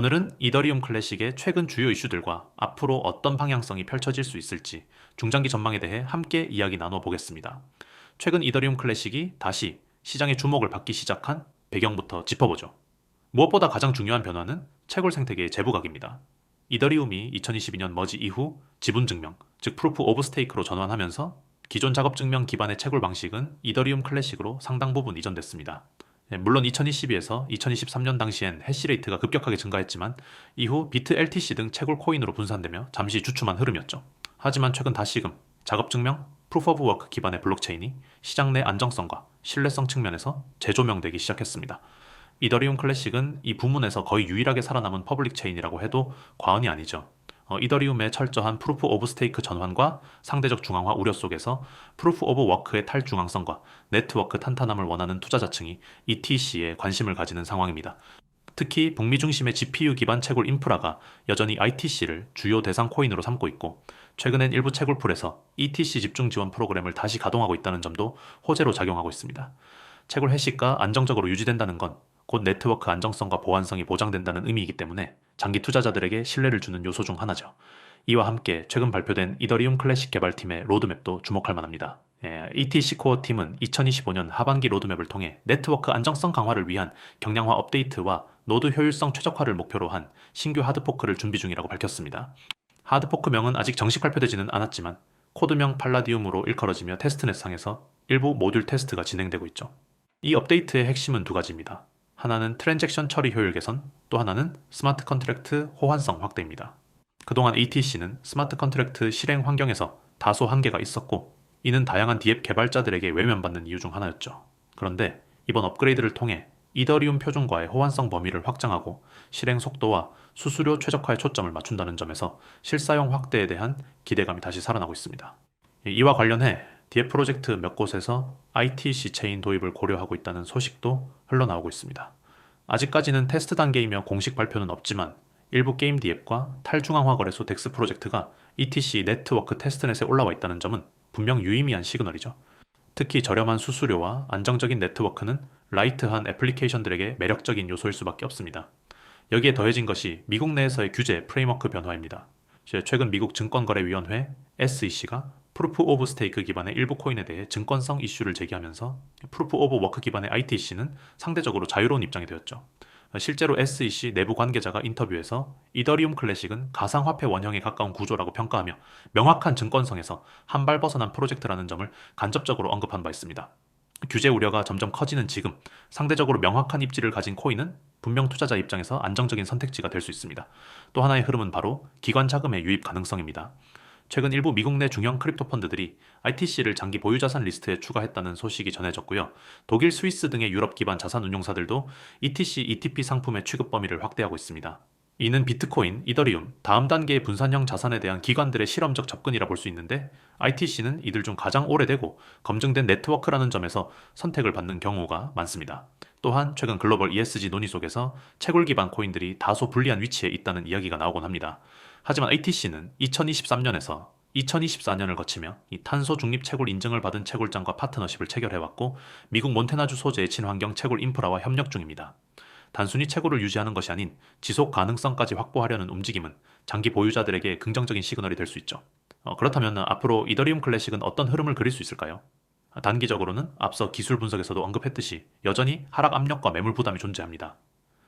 오늘은 이더리움 클래식의 최근 주요 이슈들과 앞으로 어떤 방향성이 펼쳐질 수 있을지 중장기 전망에 대해 함께 이야기 나눠보겠습니다. 최근 이더리움 클래식이 다시 시장의 주목을 받기 시작한 배경부터 짚어보죠. 무엇보다 가장 중요한 변화는 채굴 생태계의 재부각입니다. 이더리움이 2022년 머지 이후 지분 증명, 즉 프루프 오브 스테이크로 전환하면서 기존 작업 증명 기반의 채굴 방식은 이더리움 클래식으로 상당 부분 이전됐습니다. 네, 물론 2022에서 2023년 당시엔 해시레이트가 급격하게 증가했지만 이후 비트 LTC 등 채굴 코인으로 분산되며 잠시 주춤한 흐름이었죠. 하지만 최근 다시금 작업 증명, 프루프 오브 워크 기반의 블록체인이 시장 내 안정성과 신뢰성 측면에서 재조명되기 시작했습니다. 이더리움 클래식은 이 부문에서 거의 유일하게 살아남은 퍼블릭 체인이라고 해도 과언이 아니죠. 어, 이더리움의 철저한 프루프 오브 스테이크 전환과 상대적 중앙화 우려 속에서 프루프 오브 워크의 탈중앙성과 네트워크 탄탄함을 원하는 투자자층이 ETC에 관심을 가지는 상황입니다. 특히 북미 중심의 GPU 기반 채굴 인프라가 여전히 ITC를 주요 대상 코인으로 삼고 있고 최근엔 일부 채굴풀에서 ETC 집중 지원 프로그램을 다시 가동하고 있다는 점도 호재로 작용하고 있습니다. 채굴 해시가 안정적으로 유지된다는 건 곧 네트워크 안정성과 보안성이 보장된다는 의미이기 때문에 장기 투자자들에게 신뢰를 주는 요소 중 하나죠. 이와 함께 최근 발표된 이더리움 클래식 개발팀의 로드맵도 주목할 만합니다. 예, ETC 코어 팀은 2025년 하반기 로드맵을 통해 네트워크 안정성 강화를 위한 경량화 업데이트와 노드 효율성 최적화를 목표로 한 신규 하드포크를 준비 중이라고 밝혔습니다. 하드포크명은 아직 정식 발표되지는 않았지만 코드명 팔라디움으로 일컬어지며 테스트넷상에서 일부 모듈 테스트가 진행되고 있죠. 이 업데이트의 핵심은 두 가지입니다. 하나는 트랜잭션 처리 효율 개선, 또 하나는 스마트 컨트랙트 호환성 확대입니다. 그동안 ATC는 스마트 컨트랙트 실행 환경에서 다소 한계가 있었고, 이는 다양한 디앱 개발자들에게 외면받는 이유 중 하나였죠. 그런데 이번 업그레이드를 통해 이더리움 표준과의 호환성 범위를 확장하고 실행 속도와 수수료 최적화에 초점을 맞춘다는 점에서 실사용 확대에 대한 기대감이 다시 살아나고 있습니다. 이와 관련해 디앱 프로젝트 몇 곳에서 ITC 체인 도입을 고려하고 있다는 소식도 흘러나오고 있습니다. 아직까지는 테스트 단계이며 공식 발표는 없지만 일부 게임 디앱과 탈중앙화 거래소 덱스 프로젝트가 ETC 네트워크 테스트넷에 올라와 있다는 점은 분명 유의미한 시그널이죠. 특히 저렴한 수수료와 안정적인 네트워크는 라이트한 애플리케이션들에게 매력적인 요소일 수밖에 없습니다. 여기에 더해진 것이 미국 내에서의 규제 프레임워크 변화입니다. 최근 미국 증권거래위원회 SEC가 프루프 오브 스테이크 기반의 일부 코인에 대해 증권성 이슈를 제기하면서 프루프 오브 워크 기반의 ITC는 상대적으로 자유로운 입장이 되었죠. 실제로 SEC 내부 관계자가 인터뷰에서 이더리움 클래식은 가상화폐 원형에 가까운 구조라고 평가하며 명확한 증권성에서 한 발 벗어난 프로젝트라는 점을 간접적으로 언급한 바 있습니다. 규제 우려가 점점 커지는 지금 상대적으로 명확한 입지를 가진 코인은 분명 투자자 입장에서 안정적인 선택지가 될 수 있습니다. 또 하나의 흐름은 바로 기관 자금의 유입 가능성입니다. 최근 일부 미국 내 중형 크립토 펀드들이 ITC를 장기 보유 자산 리스트에 추가했다는 소식이 전해졌고요. 독일, 스위스 등의 유럽 기반 자산 운용사들도 ETC, ETP 상품의 취급 범위를 확대하고 있습니다. 이는 비트코인, 이더리움, 다음 단계의 분산형 자산에 대한 기관들의 실험적 접근이라 볼 수 있는데 ITC는 이들 중 가장 오래되고 검증된 네트워크라는 점에서 선택을 받는 경우가 많습니다. 또한 최근 글로벌 ESG 논의 속에서 채굴 기반 코인들이 다소 불리한 위치에 있다는 이야기가 나오곤 합니다. 하지만 ATC는 2023년에서 2024년을 거치며 이 탄소 중립 채굴 인증을 받은 채굴장과 파트너십을 체결해왔고 미국 몬테나주 소재의 친환경 채굴 인프라와 협력 중입니다. 단순히 채굴을 유지하는 것이 아닌 지속 가능성까지 확보하려는 움직임은 장기 보유자들에게 긍정적인 시그널이 될 수 있죠. 어, 그렇다면 앞으로 이더리움 클래식은 어떤 흐름을 그릴 수 있을까요? 단기적으로는 앞서 기술 분석에서도 언급했듯이 여전히 하락 압력과 매물 부담이 존재합니다.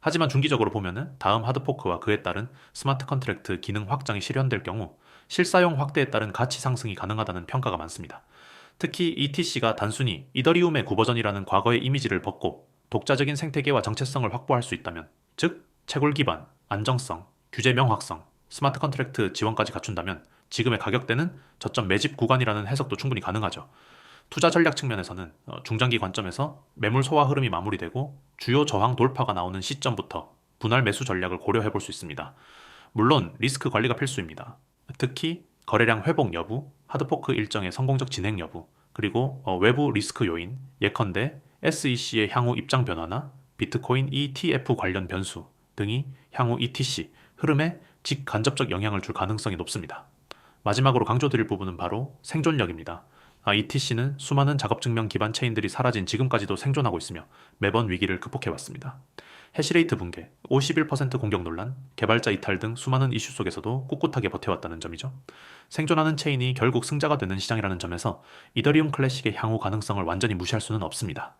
하지만 중기적으로 보면은 다음 하드포크와 그에 따른 스마트 컨트랙트 기능 확장이 실현될 경우 실사용 확대에 따른 가치 상승이 가능하다는 평가가 많습니다. 특히 ETC가 단순히 이더리움의 구버전이라는 과거의 이미지를 벗고 독자적인 생태계와 정체성을 확보할 수 있다면, 즉 채굴 기반, 안정성, 규제 명확성, 스마트 컨트랙트 지원까지 갖춘다면 지금의 가격대는 저점 매집 구간이라는 해석도 충분히 가능하죠. 투자 전략 측면에서는 어, 중장기 관점에서 매물 소화 흐름이 마무리되고 주요 저항 돌파가 나오는 시점부터 분할 매수 전략을 고려해 볼 수 있습니다. 물론 리스크 관리가 필수입니다. 특히 거래량 회복 여부, 하드포크 일정의 성공적 진행 여부, 그리고 어, 외부 리스크 요인, 예컨대 SEC의 향후 입장 변화나 비트코인 ETF 관련 변수 등이 향후 ETC 흐름에 직간접적 영향을 줄 가능성이 높습니다. 마지막으로 강조드릴 부분은 바로 생존력입니다. ETC는 아, 수많은 작업 증명 기반 체인들이 사라진 지금까지도 생존하고 있으며 매번 위기를 극복해왔습니다. 해시레이트 붕괴, 51% 공격 논란, 개발자 이탈 등 수많은 이슈 속에서도 꿋꿋하게 버텨왔다는 점이죠. 생존하는 체인이 결국 승자가 되는 시장이라는 점에서 이더리움 클래식의 향후 가능성을 완전히 무시할 수는 없습니다.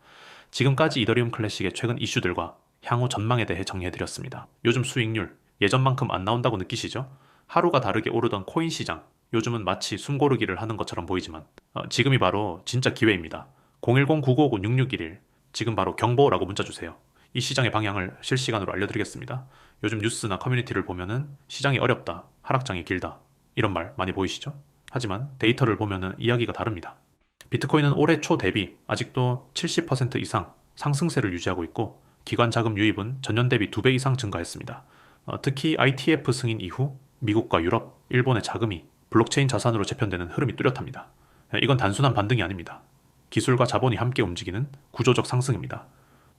지금까지 이더리움 클래식의 최근 이슈들과 향후 전망에 대해 정리해드렸습니다. 요즘 수익률 예전만큼 안 나온다고 느끼시죠? 하루가 다르게 오르던 코인 시장 요즘은 마치 숨고르기를 하는 것처럼 보이지만 어, 지금이 바로 진짜 기회입니다. 010-9959-6611 지금 바로 경보라고 문자 주세요. 이 시장의 방향을 실시간으로 알려드리겠습니다. 요즘 뉴스나 커뮤니티를 보면은 시장이 어렵다, 하락장이 길다 이런 말 많이 보이시죠? 하지만 데이터를 보면은 이야기가 다릅니다. 비트코인은 올해 초 대비 아직도 70% 이상 상승세를 유지하고 있고 기관 자금 유입은 전년 대비 2배 이상 증가했습니다. 어, 특히 ITF 승인 이후 미국과 유럽, 일본의 자금이 블록체인 자산으로 재편되는 흐름이 뚜렷합니다. 이건 단순한 반등이 아닙니다. 기술과 자본이 함께 움직이는 구조적 상승입니다.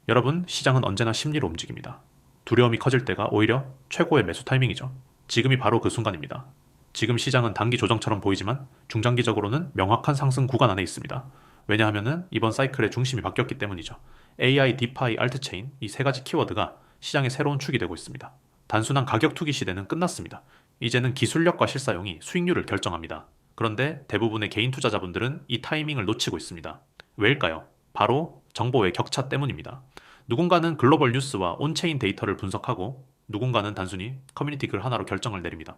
여러분, 시장은 언제나 심리로 움직입니다. 두려움이 커질 때가 오히려 최고의 매수 타이밍이죠. 지금이 바로 그 순간입니다. 지금 시장은 단기 조정처럼 보이지만 중장기적으로는 명확한 상승 구간 안에 있습니다. 왜냐하면 이번 사이클의 중심이 바뀌었기 때문이죠. AI, 디파이, 알트체인 이 세 가지 키워드가 시장의 새로운 축이 되고 있습니다. 단순한 가격 투기 시대는 끝났습니다. 이제는 기술력과 실사용이 수익률을 결정합니다. 그런데 대부분의 개인 투자자분들은 이 타이밍을 놓치고 있습니다. 왜일까요? 바로 정보의 격차 때문입니다. 누군가는 글로벌 뉴스와 온체인 데이터를 분석하고 누군가는 단순히 커뮤니티 글 하나로 결정을 내립니다.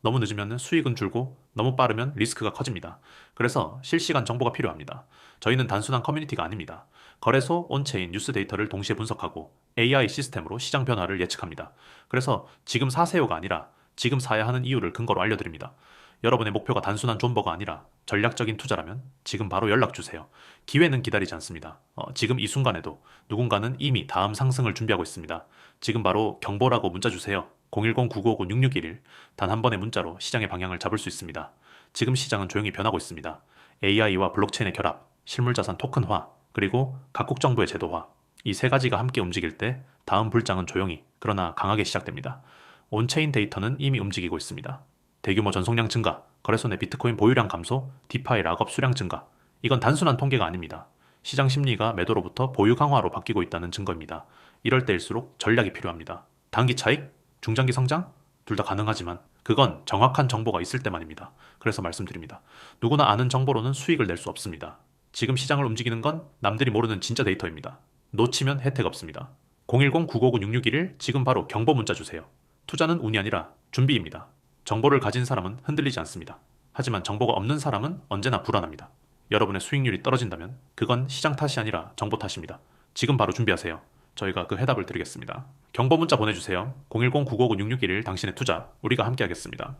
너무 늦으면 수익은 줄고 너무 빠르면 리스크가 커집니다. 그래서 실시간 정보가 필요합니다. 저희는 단순한 커뮤니티가 아닙니다. 거래소, 온체인, 뉴스 데이터를 동시에 분석하고 AI 시스템으로 시장 변화를 예측합니다. 그래서 지금 사세요가 아니라 지금 사야 하는 이유를 근거로 알려드립니다. 여러분의 목표가 단순한 존버가 아니라 전략적인 투자라면 지금 바로 연락 주세요. 기회는 기다리지 않습니다. 어, 지금 이 순간에도 누군가는 이미 다음 상승을 준비하고 있습니다. 지금 바로 경보라고 문자 주세요. 010-9959-6611. 단 한 번의 문자로 시장의 방향을 잡을 수 있습니다. 지금 시장은 조용히 변하고 있습니다. AI와 블록체인의 결합, 실물자산 토큰화, 그리고 각국 정부의 제도화. 이 세 가지가 함께 움직일 때 다음 불장은 조용히, 그러나 강하게 시작됩니다. 온체인 데이터는 이미 움직이고 있습니다. 대규모 전송량 증가, 거래소 내 비트코인 보유량 감소, 디파이 락업 수량 증가. 이건 단순한 통계가 아닙니다. 시장 심리가 매도로부터 보유 강화로 바뀌고 있다는 증거입니다. 이럴 때일수록 전략이 필요합니다. 단기 차익, 중장기 성장? 둘 다 가능하지만 그건 정확한 정보가 있을 때만입니다. 그래서 말씀드립니다. 누구나 아는 정보로는 수익을 낼 수 없습니다. 지금 시장을 움직이는 건 남들이 모르는 진짜 데이터입니다. 놓치면 혜택 없습니다. 010-959-6611 지금 바로 경보 문자 주세요. 투자는 운이 아니라 준비입니다. 정보를 가진 사람은 흔들리지 않습니다. 하지만 정보가 없는 사람은 언제나 불안합니다. 여러분의 수익률이 떨어진다면 그건 시장 탓이 아니라 정보 탓입니다. 지금 바로 준비하세요. 저희가 그 해답을 드리겠습니다. 경보 문자 보내주세요. 010-959-6611 당신의 투자 우리가 함께 하겠습니다.